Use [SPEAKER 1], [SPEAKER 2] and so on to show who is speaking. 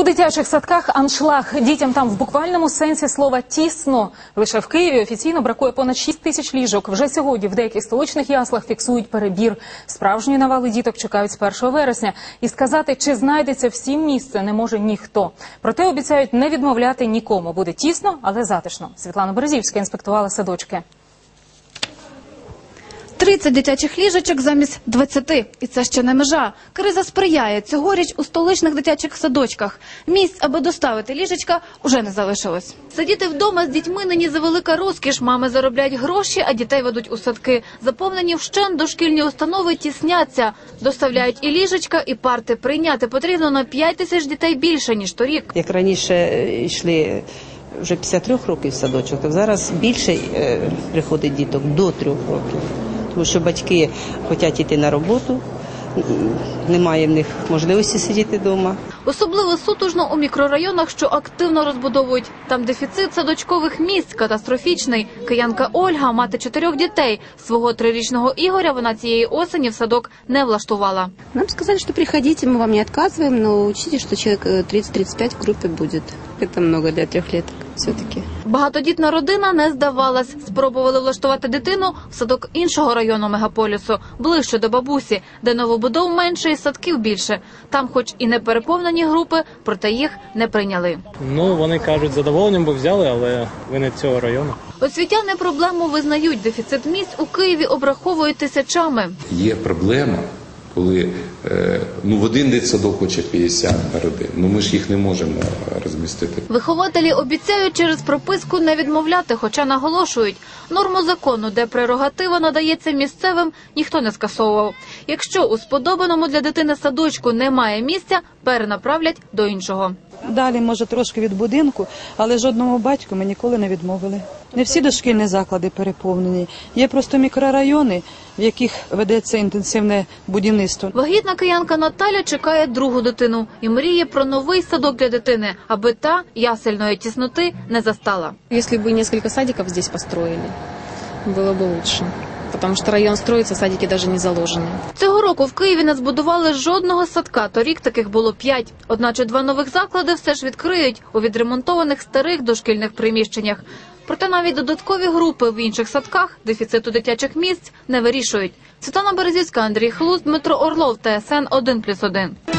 [SPEAKER 1] У дитячих садках аншлаг дітям там в буквальному сенсі слова тісно. Лише в Києві офіційно бракує понад 6 тисяч ліжок. Вже сьогодні в деяких столичних яслах фіксують перебір. Справжні навали діток чекають з 1 вересня. І сказати, чи знайдеться всім місце, не може ніхто. Проте обіцяють не відмовляти нікому. Буде тісно, але затишно. Світлана Березівська інспектувала садочки.
[SPEAKER 2] 30 дитячих ліжечок замість 20. І це ще не межа. Криза сприяє. Цьогоріч у столичних дитячих садочках. Місць, аби доставити ліжечка, уже не залишилось. Сидіти вдома з дітьми нині завелика розкіш. Мами заробляють гроші, а дітей ведуть у садки. Заповнені вщент дошкільні установи тісняться. Доставляють і ліжечка, і парти. Прийняти потрібно на 5 тисяч дітей більше, ніж торік.
[SPEAKER 3] Як раніше е, йшли вже 53 років садочок, то зараз більше е, приходить діток до трьох років Тому що батьки хочуть йти на роботу, м, немає в них можливості сидіти вдома.
[SPEAKER 2] Особливо сутужно у мікрорайонах, що активно розбудовують. Там дефіцит садочкових місць катастрофічний. Киянка Ольга, мати чотирьох дітей. Свого трирічного Ігоря вона цієї осені в садок не влаштувала.
[SPEAKER 4] Нам сказали, что приходите, мы вам не отказываем, но учтите, что человек э, 30-35 в группе будет. Это много для трехлеток все-таки.
[SPEAKER 2] Багатодітна родина не здавалась. Спробували влаштувати дитину в садок іншого району мегаполісу, ближче до бабусі, де новобудов менше і садків більше. Там, хоч і не переповнені групи, проте їх не прийняли.
[SPEAKER 5] Ну, вони кажуть, задоволенням би взяли, але ви не цього району.
[SPEAKER 2] Освітяни проблему визнають. Дефіцит місць у Києві обраховують тисячами.
[SPEAKER 6] Є проблема, коли е, ну, в один дитсадок хоче 50 родин, ну ми ж їх не можемо розмістити.
[SPEAKER 2] Вихователі обіцяють через прописку не відмовляти, хоча наголошують, норму закону, де прерогатива надається місцевим, ніхто не скасовував. Якщо у сподобаному для дитини садочку немає місця, перенаправлять до іншого
[SPEAKER 7] Далі, може, трошки від будинку, але жодному батьку ми ніколи не відмовили. Не всі дошкільні заклади переповнені. Є просто мікрорайони, в яких ведеться інтенсивне будівництво.
[SPEAKER 2] Вагітна киянка Наталя чекає другу дитину і мріє про новий садок для дитини, аби та ясельної тісноти не застала.
[SPEAKER 8] Если бы несколько садиков здесь построили, было бы лучше. Потому что район строится, садики даже не заложены.
[SPEAKER 2] Цього року в Києві не збудували жодного садка. Торік таких було п'ять. Одначе два нових заклади все ж відкриють у відремонтованих старих дошкільних приміщеннях. Проте навіть додаткові групи в інших садках дефіциту дитячих місць не вирішують. Світлана Березівська, Андрій Хлус, Дмитро Орлов, ТСН 1+,1.